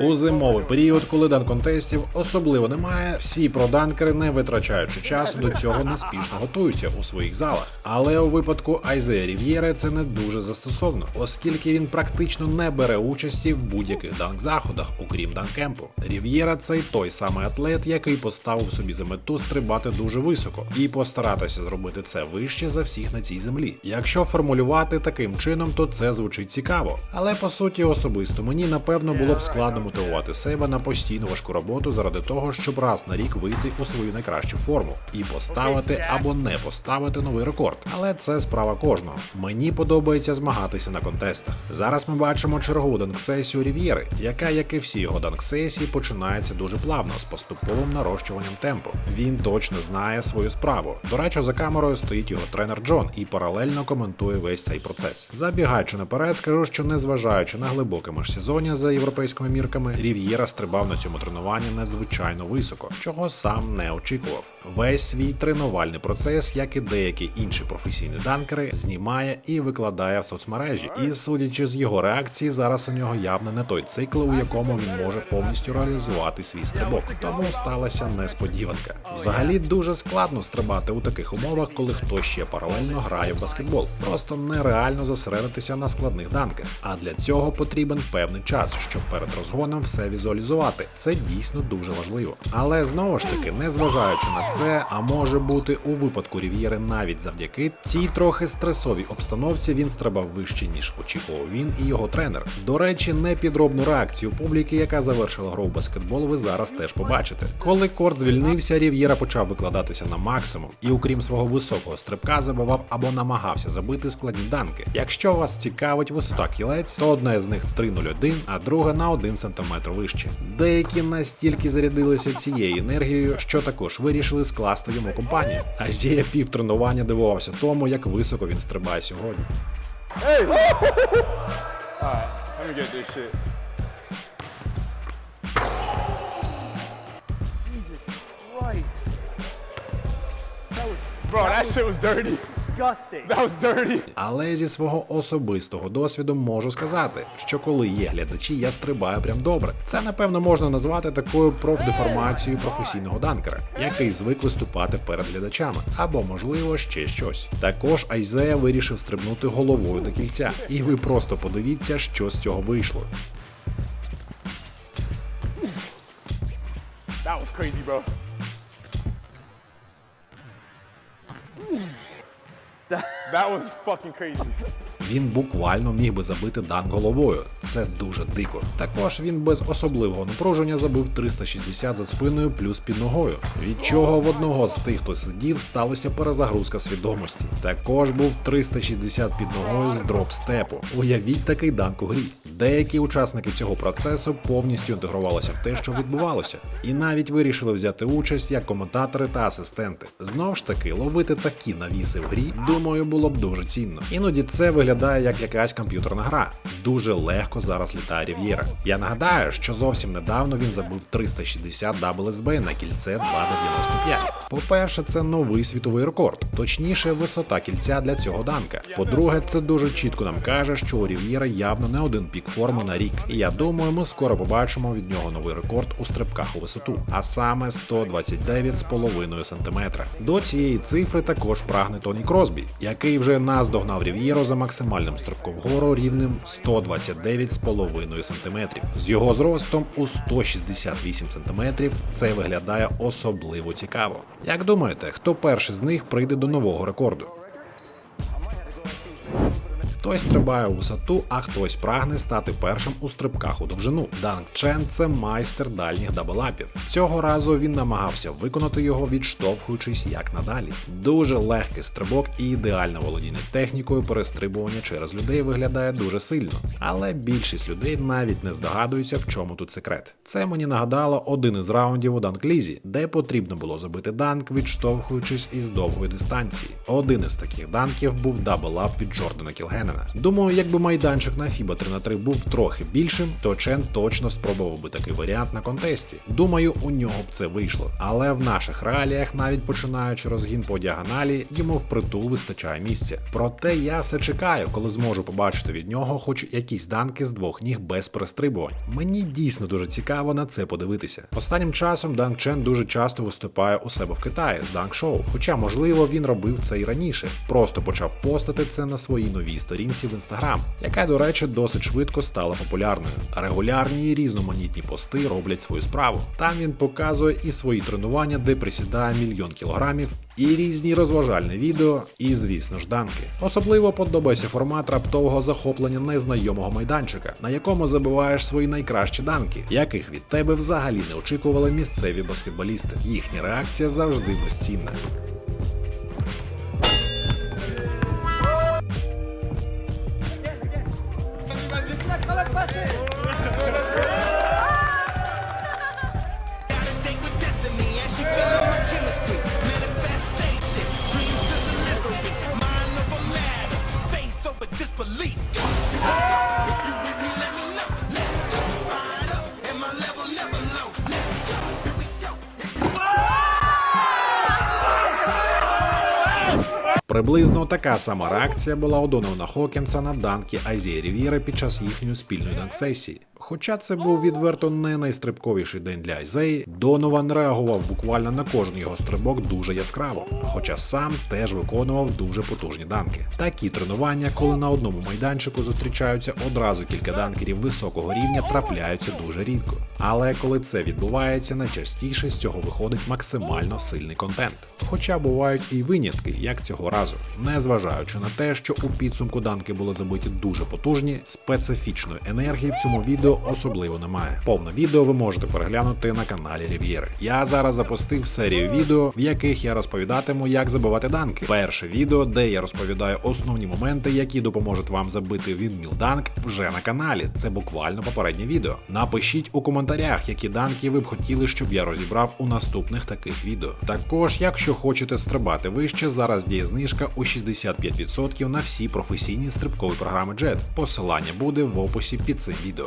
У зимовий період, коли данконтестів особливо немає, всі проданкери, не витрачаючи часу, до цього неспішно готуються у своїх залах. Але у випадку Айзея Рів'єри це не дуже застосовно, оскільки він практично не бере участі в будь-яких данк-заходах, окрім данкемпу. Рів'єра це той самий атлет, який поставив собі за мету стрибати дуже високо і постаратися зробити це вище за всіх на цій землі. Якщо формулювати таким чином, то це звучить цікаво. Але по суті, особисто мені напевно було б складно мотивувати себе на постійну важку роботу заради того, щоб раз на рік вийти у свою найкращу форму і поставити або не поставити новий рекорд. Але це справа кожного. Мені подобається змагатися на контестах. Зараз ми бачимо чергову данк-сесію Рів'єри, яка, як і всі його данк-сесії, починається дуже плавно з поступовим нарощуванням темпу. Він точно знає свою справу. До речі, за камерою стоїть його тренер Джон і паралельно коментує весь цей процес. Забігаючи наперед, скажу, що незважаючи на глибоке межсезоння за європейськими мірками, Рів'єра стрибав на цьому тренуванні надзвичайно високо, чого сам не очікував. Весь свій тренувальний процес, як і деякі інші професійні данкери, знімає і викладає в соцмережі. І судячи з його реакції, зараз у нього явно не той цикл, у якому він може повністю реалізувати свій стрибок. Тому сталася несподіванка. Взагалі дуже складно стрибати у таких умовах, коли хтось ще паралельно грає в баскетбол. Просто нереально зосередитися на складних данках. А для цього потрібен певний час, щоб перед розгоном все візуалізувати. Це дійсно дуже важливо. Але знову ж таки, незважаючи на це, а може бути у випадку Рів'єри навіть завдяки цій трохи стресовій обстановці він стрибав вище, ніж очікував він і його тренер. До речі, непідробну реакцію публіки, яка завершила гру в баскетбол, ви зараз теж побачите. Коли корт звільнився, Рів'єра почав викладатися на максимум, і окрім свого високого стрибка, забивав або намагався забити складні данки. Якщо вас цікавить висота кілець, то одна з них 3,01, а друга на 1 см вище. Деякі настільки зарядилися цією енергією, що також вирішили скласти йому компанію. А Зія пів тренування дивувався тому, як високо він стрибає сьогодні. Hey! Alright, let me get this shit. Jesus Christ. That was Bro, that shit was dirty. Але зі свого особистого досвіду можу сказати, що коли є глядачі, я стрибаю прям добре. Це напевно можна назвати такою профдеформацією професійного данкера, який звик виступати перед глядачами, або можливо ще щось. Також Айзея вирішив стрибнути головою до кільця, і ви просто подивіться, що з цього вийшло. That was crazy, bro. That was fucking crazy. Він буквально міг би забити данк головою. Це дуже дико. Також він без особливого напруження забив 360 за спиною плюс під ногою, від чого в одного з тих, хто сидів, сталася перезагрузка свідомості. Також був 360 під ногою з дроп степу. Уявіть такий данк у грі. Деякі учасники цього процесу повністю інтегрувалися в те, що відбувалося, і навіть вирішили взяти участь як коментатори та асистенти. Знов ж таки, ловити такі навіси в грі, думаю, було б дуже цінно. Іноді це виглядає як якась комп'ютерна гра. Дуже легко зараз літає Рів'єра. Я нагадаю, що зовсім недавно він забив 360 WSB на кільце 2,95. По-перше, це новий світовий рекорд, точніше, висота кільця для цього данка. По-друге, це дуже чітко нам каже, що у Рів'єра явно не один пік форми на рік. І я думаю, ми скоро побачимо від нього новий рекорд у стрибках у висоту, а саме 129,5 см. До цієї цифри також прагне Тоні Кросбі, який вже наздогнав Рів'єру за максимальним стрибком вгору рівним 129,5 см. З його зростом у 168 см це виглядає особливо цікаво. Як думаєте, хто перший з них прийде до нового рекорду? Хтось стрибає у висоту, а хтось прагне стати першим у стрибках у довжину. Данг Чен це майстер дальніх даблапів. Цього разу він намагався виконати його, відштовхуючись як надалі. Дуже легкий стрибок і ідеальне володіння технікою перестрибування через людей виглядає дуже сильно. Але більшість людей навіть не здогадуються, в чому тут секрет. Це мені нагадало один із раундів у Данклізі, де потрібно було забити данк, відштовхуючись із довгої дистанції. Один із таких данків був даблап від Джордана Кілгена. Впевнена. Думаю, якби майданчик на FIBA 3 на 3 був трохи більшим, то Чен точно спробував би такий варіант на контесті. Думаю, у нього б це вийшло. Але в наших реаліях, навіть починаючи розгін по діагоналі, йому впритул вистачає місця. Проте я все чекаю, коли зможу побачити від нього хоч якісь данки з двох ніг без перестрибувань. Мені дійсно дуже цікаво на це подивитися. Останнім часом Данк Чен дуже часто виступає у себе в Китаї з данк шоу, хоча можливо він робив це і раніше. Просто почав постати це на своїй новій сторінці в інстаграм, яка, до речі, досить швидко стала популярною. Регулярні різноманітні пости роблять свою справу. Там він показує і свої тренування, де присідає мільйон кілограмів, і різні розважальні відео, і, звісно ж, данки. Особливо подобається формат раптового захоплення незнайомого майданчика, на якому забиваєш свої найкращі данки, яких від тебе взагалі не очікували місцеві баскетболісти. Їхня реакція завжди безцінна. Приблизно така сама реакція була у Донована Хокінса на данки Азії Рівіра під час їхньої спільної данк-сесії. Хоча це був відверто не найстрибковіший день для Айзеї, Донован реагував буквально на кожен його стрибок дуже яскраво, хоча сам теж виконував дуже потужні данки. Такі тренування, коли на одному майданчику зустрічаються одразу кілька данкерів високого рівня, трапляються дуже рідко. Але коли це відбувається, найчастіше з цього виходить максимально сильний контент. Хоча бувають і винятки, як цього разу. Незважаючи на те, що у підсумку данки були забиті дуже потужні, специфічної енергії в цьому відео особливо немає. Повне відео ви можете переглянути на каналі Рів'єри. Я зараз запустив серію відео, в яких я розповідатиму, як забивати данки. Перше відео, де я розповідаю основні моменти, які допоможуть вам забити відміл данк вже на каналі. Це буквально попереднє відео. Напишіть у коментарях, які данки ви б хотіли, щоб я розібрав у наступних таких відео. Також, якщо хочете стрибати вище, зараз діє знижка у 65% на всі професійні стрибкові програми JET. Посилання буде в описі під цим відео.